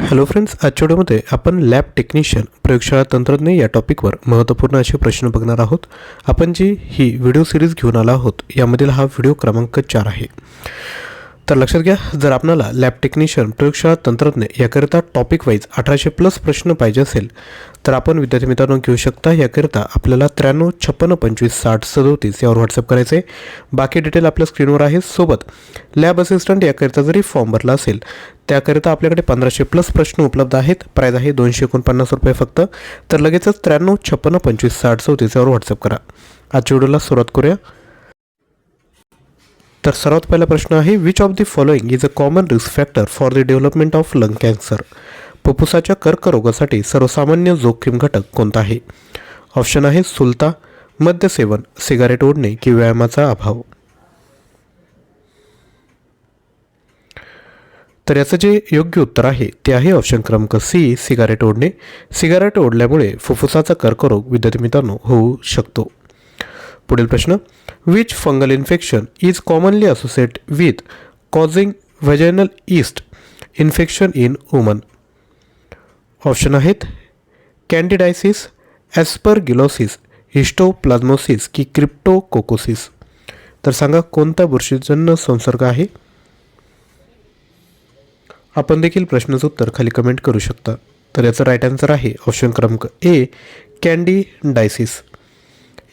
Hello friends आजच्या व्हिडिओमध्ये आपण लॅब टेक्निशियन प्रयोगशाळा तंत्रज्ञ या टॉपिकवर महत्त्वपूर्ण असे प्रश्न बघणार आहोत. आपण जी ही व्हिडिओ सिरीज घेऊन आला आहोत यामधील हा व्हिडिओ क्रमांक चार आहे. तर लक्षात घ्या जर आपल्याला लॅब टेक्निशियन प्रयोगशाळा तंत्रज्ञ याकरिता टॉपिक वाईज अठराशे प्लस प्रश्न पाहिजे असेल तर आपण विद्यार्थी मित्रांनो घेऊ शकता याकरिता आपल्याला त्र्याण्णव छप्पन्न पंचवीस साठ सदोतीस यावर व्हॉट्सअप करायचे बाकी डिटेल आपल्या स्क्रीनवर आहे. सोबत लॅब असिस्टंट याकरिता जरी फॉर्म भरला असेल त्याकरिता आपल्याकडे पंधराशे प्लस प्रश्न उपलब्ध आहेत. प्राईज आहे दोनशे एकोणपन्नास रुपये फक्त. तर लगेचच त्र्याण्णव छप्पन्न पंचवीस साठ चौतीस यावर व्हॉट्सअप करा. आजच्या व्हिडिओला सुरुवात करूया. तर सर्वात पहिला प्रश्न आहे which of the following is a common risk factor for the development of lung cancer फुफ्फुसाच्या कर्करोगासाठी सर्वसामान्य जोखीम घटक कोणता आहे? ऑप्शन आहे सुलता मद्यसेवन सिगारेट ओढणे की व्यायामाचा अभाव. तर याचं जे योग्य उत्तर आहे ते आहे ऑप्शन क्रमांक सी सिगारेट ओढणे. सिगारेट ओढल्यामुळे फुफ्फुसाचा कर्करोग विद्यार्थी मित्रांनो होऊ शकतो. पुढील प्रश्न which fungal infection is commonly associate with causing vaginal yeast infection in woman option आहेत कॅन्डिडायसिस ॲस्परगिलोसिस हिस्टोप्लाझ्मोसिस की क्रिप्टोकोकोसिस. तर सांगा कोणता बुरशीजन्य संसर्ग आहे? आपण देखील प्रश्नाचं उत्तर खाली कमेंट करू शकता. तर याचं राईट आन्सर आहे ऑप्शन क्रमांक ए कॅन्डिडायसिस.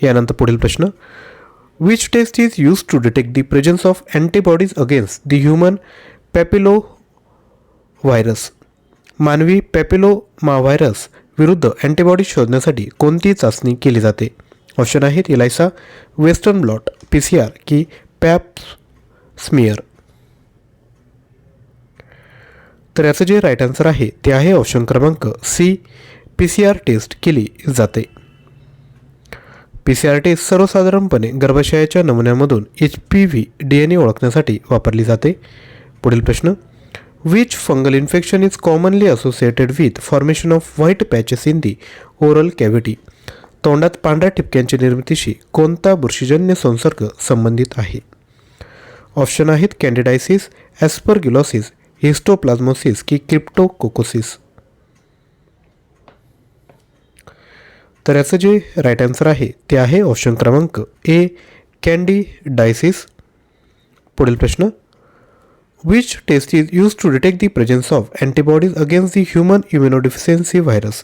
यानंतर पुढील प्रश्न. Which test is use to detect the presence of antibodies against the human papillo virus मानवी पॅपिलोमा व्हायरस विरुद्ध अँटीबॉडी शोधण्यासाठी कोणती चाचणी केली जाते. ऑप्शन आहेत ELISA western blot P C R की पॅप स्मिअर तर याचं जे राईट आन्सर आहे ते आहे ऑप्शन क्रमांक C P C R test केली जाते. पी सी आर टेस्ट सर्वसाधारणपणे गर्भाशयाच्या नमुन्यामधून H P V D N A ओळखण्यासाठी वापरली जाते. पुढील प्रश्न which fungal infection is commonly associated with formation of white patches in the oral cavity तोंडात पांढऱ्या ठिपक्यांच्या निर्मितीशी कोणता बुरशीजन्य संसर्ग संबंधित आहे? ऑप्शन आहेत कॅन्डिडायसिस ॲस्परगिलोसिस हिस्टोप्लाझ्मोसिस की क्रिप्टोकोकोसिस तर याचं जे राईट आन्सर आहे ते आहे ऑप्शन क्रमांक ए कॅन्डी डायसिस पुढील प्रश्न which test is use to detect the presence of antibodies against the human immunodeficiency virus.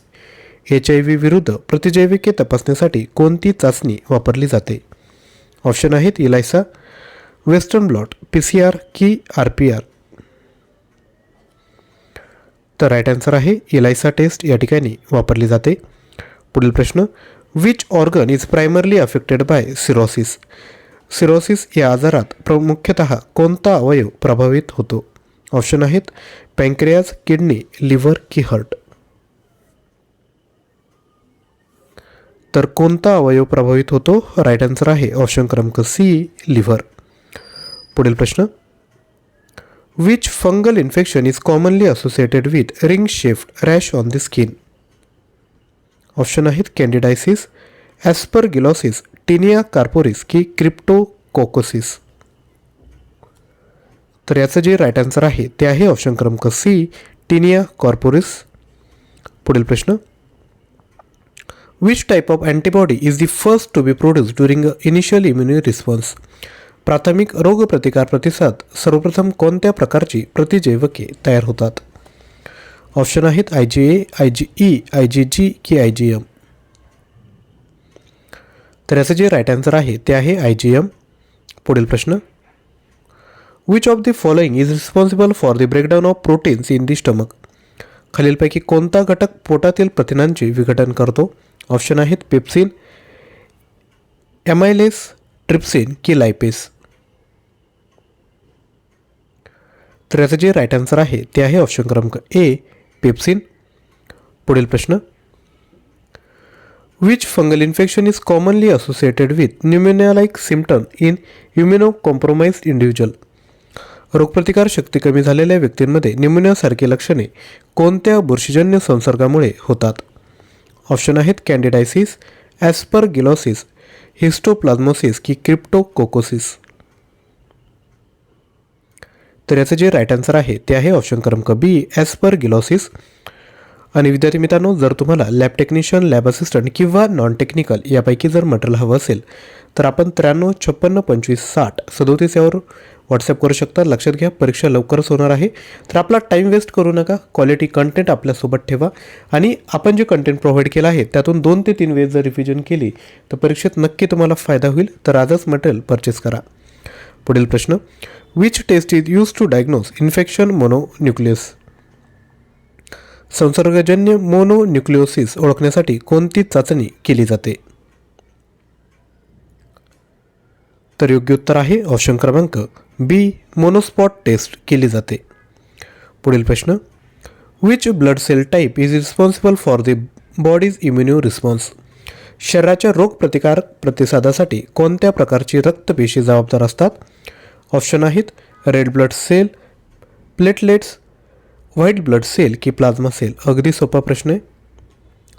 H I V विरुद्ध प्रतिजैविके तपासण्यासाठी कोणती चाचणी वापरली जाते? ऑप्शन आहेत ELISA western blot P C R की आर पी आर तर राईट आन्सर आहे इलायसा टेस्ट या ठिकाणी वापरली जाते. पुढील प्रश्न which organ is primarily affected by cirrhosis cirrhosis या आजारात प्रमुख्यतः कोणता अवयव प्रभावित होतो? ऑप्शन आहेत पँक्रियाज किडनी लिव्हर की हर्ट तर कोणता अवयव प्रभावित होतो? राईट आन्सर आहे ऑप्शन क्रमांक सी लिव्हर पुढील प्रश्न. Which fungal infection is commonly associated with ring shaped rash on the skin option आहेत कॅन्डिडायसिस ॲस्परगिलॉसिस टिनिया कार्पोरिस की क्रिप्टोकोकोसिस तर याचं जे राईट आन्सर आहे ते आहे ऑप्शन क्रमांक सी टिनिया कॉर्पोरिस पुढील प्रश्न. Which type of antibody is the first to be produce during a initial immune response प्राथमिक रोगप्रतिकार प्रतिसाद सर्वप्रथम कोणत्या प्रकारची प्रतिजैवके तयार होतात? ऑप्शन आहेत I G A I G E I G G की आय जी एम तर याचं जे राईट आन्सर आहे ते आहे आय जी एम पुढील प्रश्न. Which of the following is responsible for the breakdown of proteins in the stomach खालीलपैकी कोणता घटक पोटातील प्रथिनांचे विघटन करतो? ऑप्शन आहेत पेप्सिन एमायलेस ट्रिप्सिन की लायपेस तर याचं जे राईट आन्सर आहे ते आहे ऑप्शन क्रमांक ए पेप्सिन पुढील प्रश्न. Which fungal infection is commonly associated with pneumonia-like symptom in immunocompromised individual. रोगप्रतिकार शक्ती कमी झालेल्या व्यक्तींमध्ये न्युमोनियासारखी लक्षणे कोणत्या बुरशीजन्य संसर्गामुळे होतात? ऑप्शन आहेत कॅन्डिडायसिस ॲस्परगिलोसिस हिस्टोप्लाझ्मोसिस की क्रिप्टोकोकोसिस. तर याचं जे राईट आन्सर आहे ते आहे ऑप्शन क्रमांक बी ॲस्पर गिलॉसिस आणि विद्यार्थी मित्रांनो जर तुम्हाला लॅब टेक्निशियन लॅब असिस्टंट किंवा नॉन टेक्निकल यापैकी जर मटेरियल हवं असेल तर आपण त्र्याण्णव छप्पन्न पंचवीस साठ सदोतीस यावर व्हॉट्सअप करू शकता. लक्षात घ्या परीक्षा लवकरच होणार आहे. तर आपला टाईम वेस्ट करू नका. क्वालिटी कंटेंट आपल्यासोबत ठेवा. आणि आपण जे कंटेंट प्रोव्हाइड केलं आहे त्यातून दोन ते तीन वेळेस जर रिव्हिजन केली तर परीक्षेत नक्की तुम्हाला फायदा होईल. तर आजच मटेरियल परचेस करा. पुढील प्रश्न. Which test is use to diagnose infection mononucleosis संसर्गजन्य मोनोन्युक्लिओसिस ओळखण्यासाठी कोणती चाचणी केली जाते? तर योग्य उत्तर आहे ऑप्शन क्रमांक बी मोनोस्पॉट टेस्ट केली जाते. पुढील प्रश्न which blood cell type is responsible for the body's immune response शरीराच्या रोगप्रतिकारक प्रतिसादासाठी कोणत्या प्रकारची रक्तपेशी जबाबदार असतात? ऑप्शन आहेत red blood cell platelets white blood cell की प्लाझ्मा सेल अगदी सोपा प्रश्न आहे.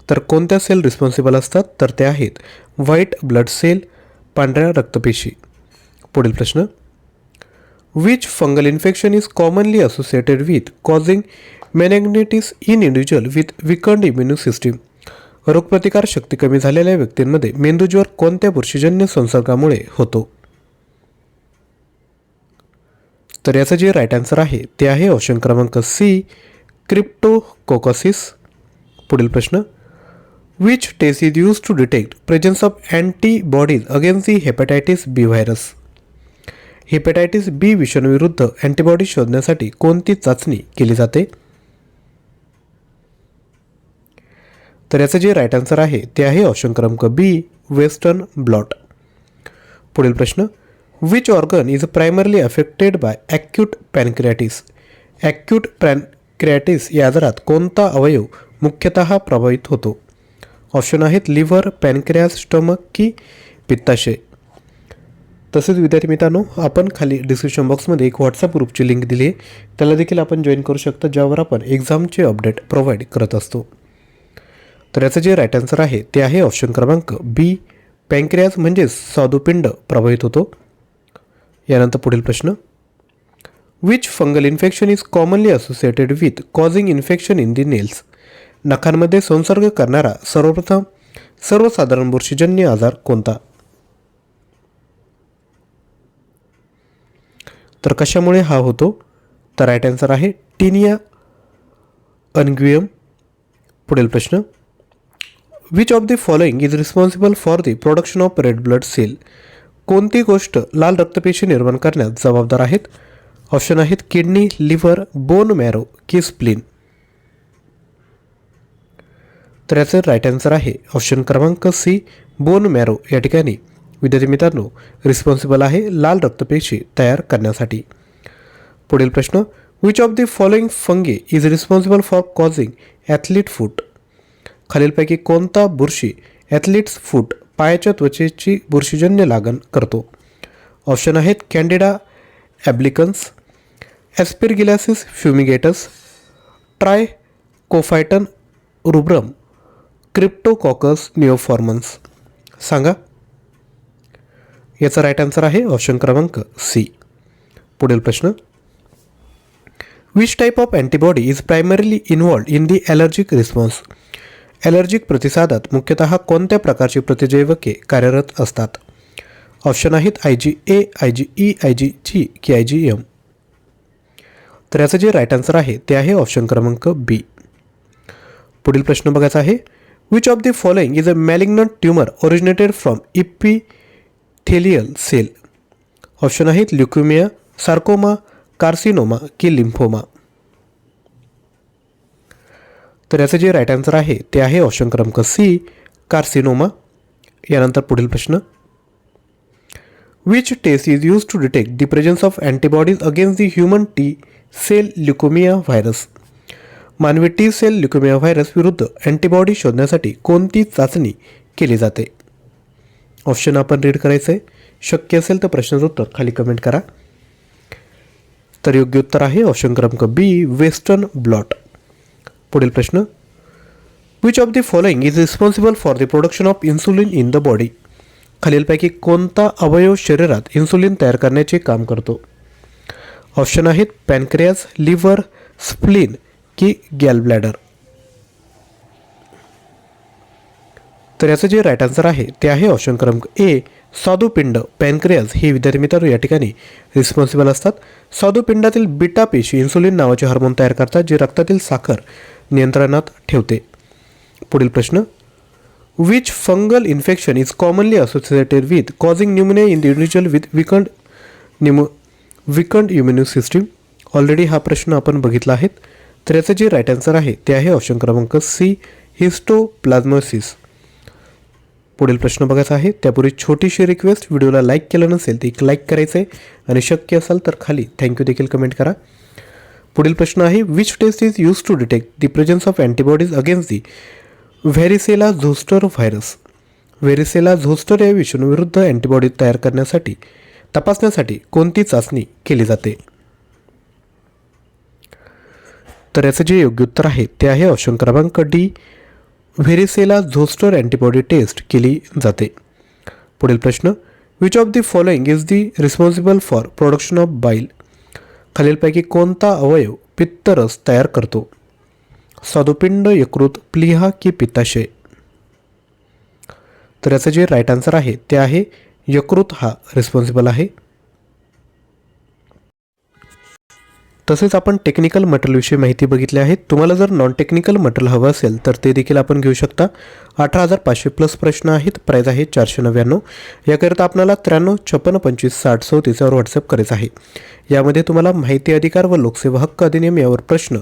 तर कोणत्या सेल रिस्पॉन्सिबल असतात? तर त्या आहेत व्हाईट ब्लड सेल पांढऱ्या रक्तपेशी. पुढील प्रश्न. Which fungal infection is commonly associated with causing meningitis in individual with weakened immune system रोगप्रतिकार शक्ती कमी झालेल्या व्यक्तींमध्ये मेंदूज्वर कोणत्या बुरशीजन्य संसर्गामुळे होतो? तर याचं जे राईट आन्सर आहे ते आहे ऑप्शन क्रमांक सी क्रिप्टोकोकसिस पुढील प्रश्न which test is use to detect presence of antibodies against the hepatitis B virus hepatitis B विषाणूविरुद्ध antibody शोधण्यासाठी कोणती चाचणी केली जाते? तर याचं जे राईट आन्सर आहे ते आहे ऑप्शन क्रमांक बी वेस्टर्न ब्लॉट पुढील प्रश्न which organ is primarily affected by acute pancreatitis acute pancreatitis या आजारात कोणता अवयव मुख्यतः प्रभावित होतो? ऑप्शन आहेत लिव्हर पॅनक्रियास स्टमक की पित्ताशय. तसेच विद्यार्थी मित्रांनो आपण खाली डिस्क्रिप्शन बॉक्समध्ये एक व्हॉट्सअप ग्रुपची लिंक दिली आहे. त्याला देखील आपण जॉईन करू शकता ज्यावर आपण एक्झामचे अपडेट प्रोव्हाइड करत असतो. तर याचं जे राईट आन्सर आहे ते आहे ऑप्शन क्रमांक बी पँक्रियाज म्हणजेच स्वादुपिंड प्रभावित होतो. यानंतर पुढील प्रश्न. Which fungal infection is commonly associated with causing infection in the nails नखांमध्ये संसर्ग करणारा सर्वप्रथम सर्वसाधारण बुरशीजन्य आजार कोणता? तर कशामुळे हा होतो? तर राईट आन्सर आहे टिनिया. अनग्युएम पुढील प्रश्न. Which of the following is responsible for the production of red blood cell कोणती गोष्ट लाल रक्तपेशी निर्माण करण्यात जबाबदार आहेत? ऑप्शन आहेत किडनी लिव्हर बोन मॅरो की स्प्लिन तर याचं राईट आन्सर आहे ऑप्शन क्रमांक सी बोन मॅरो या ठिकाणी विद्यार्थी मित्रांनो रिस्पॉन्सिबल आहे लाल रक्तपेशी तयार करण्यासाठी. पुढील प्रश्न which of the following fungi is responsible for causing athlete foot खालीलपैकी कोणता बुरशी ॲथलीट्स फूट पायाच्या त्वचेची बुरशीजन्य लागण करतो. ऑप्शन आहेत कॅन्डिडा ॲब्लिकन्स ॲस्पिरगिलॅसिस फ्युमिगेटस ट्राय कोफायटन रुब्रम क्रिप्टोकॉकस निओफॉर्मन्स सांगा. याचा राईट आन्सर आहे ऑप्शन क्रमांक सी पुढील प्रश्न. Which type of antibody is primarily involved in the allergic response allergic प्रतिसादात मुख्यतः कोणत्या प्रकारची प्रतिजैवके कार्यरत असतात? ऑप्शन आहेत I G A I G E I G G की आय जी एम. तर याचं जे राईट आन्सर आहे ते आहे ऑप्शन क्रमांक बी. पुढील प्रश्न बघायचा आहे. Which of the following is a malignant tumour originated from epithelial cell option आहेत ल्युक्युमिया सार्कोमा कार्सिनोमा की लिम्फोमा. तर याचं जे राईट आन्सर आहे ते आहे ऑप्शन क्रमांक सी कार्सिनोमा यानंतर पुढील प्रश्न. Which test is use to detect the presence of antibodies against the human T cell leukaemia virus मानवी टी सेल ल्युकोमिया व्हायरस विरुद्ध अँटीबॉडी शोधण्यासाठी कोणती चाचणी केली जाते? ऑप्शन आपण रीड करायचं आहे शक्य असेल तर प्रश्नाचं उत्तर खाली कमेंट करा. तर योग्य उत्तर आहे ऑप्शन क्रमांक बी वेस्टर्न ब्लॉट पुढील प्रश्न. Which of the following is responsible for the production of insulin in the body खालीलपैकी कोणता अवयव शरीरात इन्सुलिन तयार करण्याचे काम करतो? ऑप्शन आहेत पॅनक्रियाज लिव्हर स्प्लिन की गॅल ब्लॅडर तर याचं जे राईट आन्सर आहे ते आहे ऑप्शन क्रमांक ए स्वादुपिंड पॅनक्रियाज हे विद्यार्थी मित्र या ठिकाणी रिस्पॉन्सिबल असतात. स्वादुपिंडातील बीटा पेशी इन्सुलिन नावाचे हार्मोन तयार करतात जे रक्तातील साखर नियंत्रणात ठेवते. पुढील प्रश्न. Which fungal infection is commonly associated with causing pneumonia in the individual with weakened pneumo weakened immune system already हा प्रश्न आपण बघितला आहे. तर याचं जे राईट आन्सर आहे ते आहे ऑप्शन क्रमांक सी हिस्टोप्लाझ्मोसिस पुढील प्रश्न बघायचा आहे. त्यापूर्वी छोटीशी रिक्वेस्ट व्हिडिओला लाईक केलं नसेल तर एक लाईक करायचं आहे आणि शक्य असाल तर खाली थँक्यू देखील कमेंट करा. पुढील प्रश्न आहे which test is use to detect the presence of antibodies against the varicella zoster virus varicella zoster या विषाणूविरुद्ध अँटीबॉडी तयार करण्यासाठी तपासण्यासाठी कोणती चाचणी केली जाते? तर याचं जे योग्य उत्तर आहे ते आहे ऑप्शन क्रमांक D varicella zoster antibody test केली जाते. पुढील प्रश्न which of the following is the responsible for production of bile खालीलपैकी कोणता अवयव पित्तरस तयार करतो? स्वादुपिंड यकृत प्लिहा की पित्ताशय? तर याचं जे राईट आन्सर आहे ते आहे यकृत हा रिस्पॉन्सिबल आहे. तसेच आपण टेक्निकल मटेरियलविषयी माहिती बघितली आहे. तुम्हाला जर नॉन टेक्निकल मटेरियल हवं असेल तर ते देखील आपण घेऊ शकता. अठरा हजार पाचशे प्लस प्रश्न आहेत. प्राईज आहे चारशे नव्याण्णव. याकरिता आपल्याला त्र्याण्णव छप्पन्न पंचवीस साठ चौतीस यावर व्हॉट्सअप करायचं आहे. यामध्ये तुम्हाला माहिती अधिकार व लोकसेवा हक्क अधिनियम यावर प्रश्न.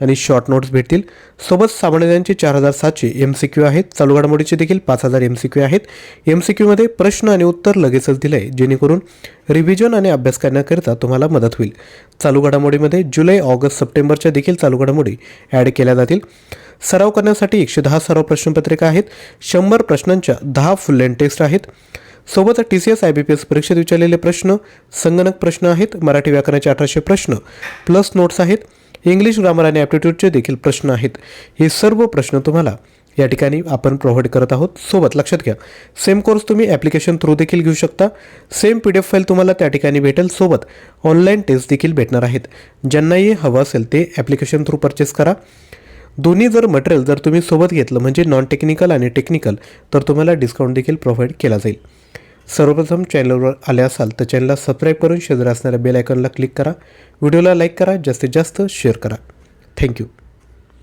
आणि शॉर्ट नोट्स भेटतील. सोबत सामान्यांचे चार हजार सातशे एम सी क्यू आहेत. चालू घडामोडीचे देखील पाच हजार एम सी क्यू आहेत. एम सी क्यूमध्ये प्रश्न आणि उत्तर लगेचच दिलं आहे जेणेकरून रिव्हिजन आणि अभ्यास करण्याकरिता तुम्हाला मदत होईल. चालू घडामोडीमध्ये जुलै ऑगस्ट सप्टेंबरच्या देखील चालू घडामोडी ॲड केल्या जातील. सराव करण्यासाठी एकशे दहा सराव प्रश्नपत्रिका आहेत. शंभर प्रश्नांच्या दहा फुल लेंथ टेस्ट आहेत. सोबत T C S I B P S परीक्षेत विचारलेले प्रश्न संगणक प्रश्न आहेत. मराठी व्याकरणाचे अठराशे प्रश्न प्लस नोट्स आहेत. इंग्लिश ग्रामर आणि ॲप्टिट्यूडचे देखील प्रश्न आहेत. हे सर्व प्रश्न तुम्हाला या ठिकाणी आपण प्रोव्हाइड करत आहोत. सोबत लक्षात घ्या. सेम कोर्स तुम्ही ॲप्लिकेशन थ्रू देखील घेऊ शकता. Same P D F file तुम्हाला त्या ठिकाणी भेटेल. सोबत ऑनलाईन टेस्ट देखील भेटणार आहेत. ज्यांनाही हवं असेल ते ॲप्लिकेशन थ्रू परचेस करा. दोन्ही जर मटेरियल जर तुम्ही सोबत घेतलं म्हणजे नॉन टेक्निकल आणि टेक्निकल तर तुम्हाला डिस्काउंट देखील प्रोव्हाइड केला जाईल. सर्वप्रथम चॅनलवर आले असाल तर चॅनलला सबस्क्राईब करून शेजारी असणाऱ्या बेल आयकॉनला क्लिक करा. व्हिडिओला लाईक करा. जास्तीत जास्त शेअर करा. थँक्यू